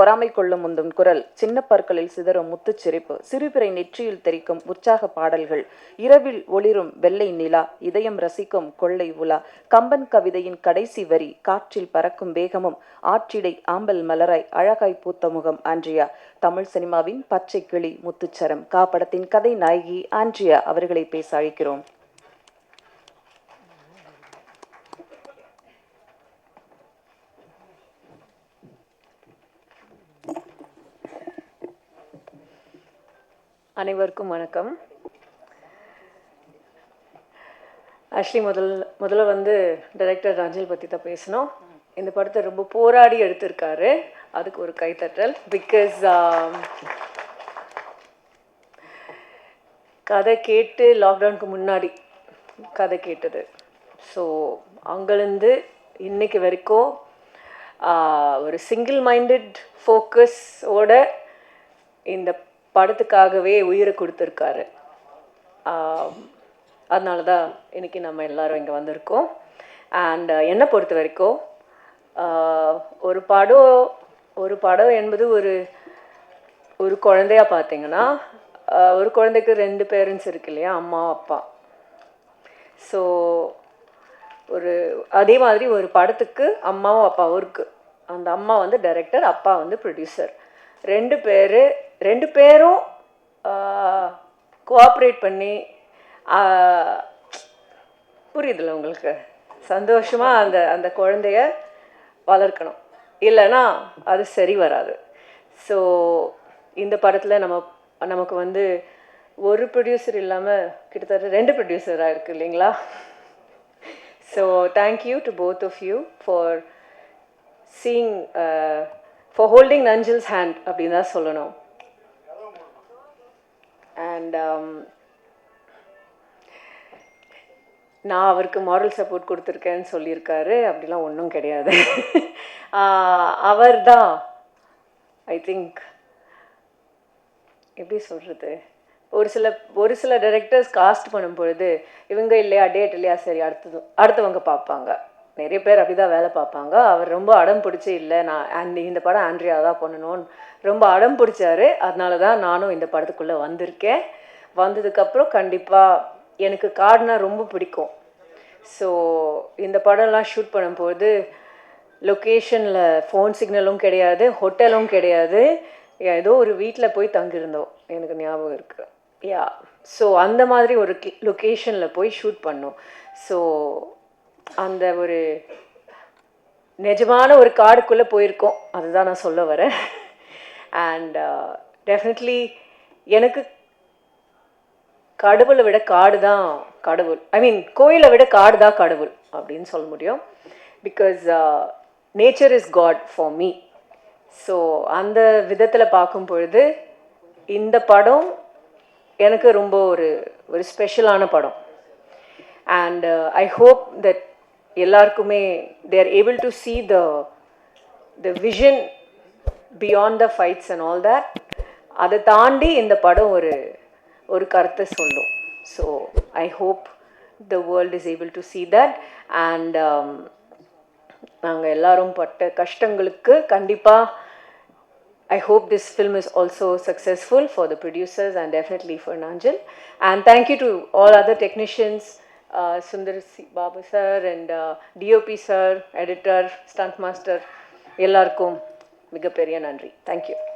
பொறாமை கொள்ளும் முந்தும் குரல். சின்ன பற்களில் சிதறும் முத்துச் சிரிப்பு சிறுபிறை நெற்றியில் தெரிக்கும் உற்சாக பாடல்கள். இரவில் ஒளிரும் வெள்ளை நிலா. இதயம் ரசிக்கும் கொள்ளை உலா. கம்பன் கவிதையின் கடைசி வரி. காற்றில் பறக்கும் வேகமும். ஆற்றிடை ஆம்பல் மலராய் அழகாய் பூத்த முகம் ஆண்ட்ரியா. தமிழ் சினிமாவின் பச்சை கிளி முத்துச்சரம். கா படத்தின் கதை நாயகி ஆண்ட்ரியா அவர்களை பேச அழைக்கிறோம். அனைவருக்கும் வணக்கம். ஆக்சுவலி முதல் முதல்ல வந்து டைரக்டர் ரஞ்சில் பற்றி தான் பேசணும். இந்த படத்தை ரொம்ப போராடி எடுத்திருக்காரு. அதுக்கு ஒரு கைத்தட்டல் பிகாஸ் um, கதை கேட்டு லாக்டவுனுக்கு முன்னாடி கதை கேட்டது. ஸோ அங்கேருந்து இன்னைக்கு வரைக்கும் uh, ஒரு சிங்கிள் மைண்டட் ஃபோக்கஸோட இந்த படத்துக்காகவே உயிரை கொடுத்துருக்காரு. அதனால தான் இன்னைக்கு நம்ம எல்லாரும் இங்கே வந்திருக்கோம். அண்ட் என்னை பொறுத்த வரைக்கும் ஒரு படம் ஒரு படம் என்பது ஒரு ஒரு குழந்தையா பார்த்தீங்கன்னா ஒரு குழந்தைக்கு ரெண்டு பேரண்ட்ஸ் இருக்கு இல்லையா? அம்மா அப்பா. ஸோ ஒரு அதே மாதிரி ஒரு படத்துக்கு அம்மாவும் அப்பாவும் இருக்குது அந்த அம்மா வந்து டைரக்டர் அப்பா வந்து ப்ரொடியூசர் ரெண்டு பேர் ரெண்டு பேரும் கோஆப்ரேட் பண்ணி புரியுதுல்ல உங்களுக்கு? சந்தோஷமாக அந்த அந்த குழந்தைய வளர்க்கணும். இல்லைன்னா அது சரி வராது. ஸோ இந்த படத்தில் நம்ம நமக்கு வந்து ஒரு ப்ரொடியூசர் இல்லாமல் கிட்டத்தட்ட ரெண்டு ப்ரொடியூசராக இருக்கு இல்லைங்களா? So thank you to both of you for seeing for holding Nanjal's hand அப்படின்னு தான் சொல்லணும். அண்ட் um, நான் அவருக்கு மாரல் சப்போர்ட் கொடுத்துருக்கேன்னு சொல்லியிருக்காரு. அப்படிலாம் ஒன்றும் கிடையாது. அவர் தான் ஐ திங்க் எப்படி சொல்கிறது ஒரு சில ஒரு சில டைரக்டர்ஸ் காஸ்ட் பண்ணும் பொழுது இவங்க இல்லையா டேட் இல்லையா சரி அடுத்தது அடுத்தவங்க பார்ப்பாங்க. நிறைய பேர் அப்படிதான் வேலை பார்ப்பாங்க. அவர் ரொம்ப அடம் பிடிச்சி இல்லை நான் அண்ட் இந்த படம் ஆண்ட்ரியா தான் பண்ணணும்னு ரொம்ப அடம் பிடிச்சாரு. அதனால தான் நானும் இந்த படத்துக்குள்ளே வந்திருக்கேன். வந்ததுக்கப்புறம் கண்டிப்பாக எனக்கு காடுனா ரொம்ப பிடிக்கும். ஸோ இந்த படம்லாம் ஷூட் பண்ணும்போது லொக்கேஷனில் ஃபோன் சிக்னலும் கிடையாது ஹோட்டலும் கிடையாது. ஏதோ ஒரு வீட்டில் போய் தங்கியிருந்தோம். எனக்கு ஞாபகம் இருக்குது யா ஸோ அந்த மாதிரி ஒரு லொக்கேஷனில் போய் ஷூட் பண்ணோம். ஸோ அந்த ஒரு நிஜமான ஒரு காடுக்குள்ளே போயிருக்கோம். அதுதான் நான் சொல்ல வரேன். அண்ட் டெஃபினெட்லி uh, எனக்கு கடவுளை விட காடு தான் கடவுள். ஐ மீன் கோயிலை விட காடு தான் கடவுள் அப்படின்னு சொல்ல முடியும். Because nature is God for me so அந்த விதத்தில் பார்க்கும் பொழுது இந்த படம் எனக்கு ரொம்ப ஒரு ஒரு ஸ்பெஷலான படம். அண்ட் ஐ ஹோப் தட் எல்லாருக்குமே there able to see the the vision beyond the fights and all that அதை தாண்டி இந்த படம் ஒரு ஒரு கருத்தை சொல்லும். So I hope the world is able to see that and நாங்கள் எல்லாரும் பட்ட கஷ்டங்களுக்கு கண்டிப்பாக I hope this film is also successful for the producers and definitely for Nanjal and thank you to all other technicians technicians, uh, Sundar C- Babu sir and uh, DOP sir, editor, stunt master, எல்லாருக்கும் மிகப்பெரிய நன்றி thank you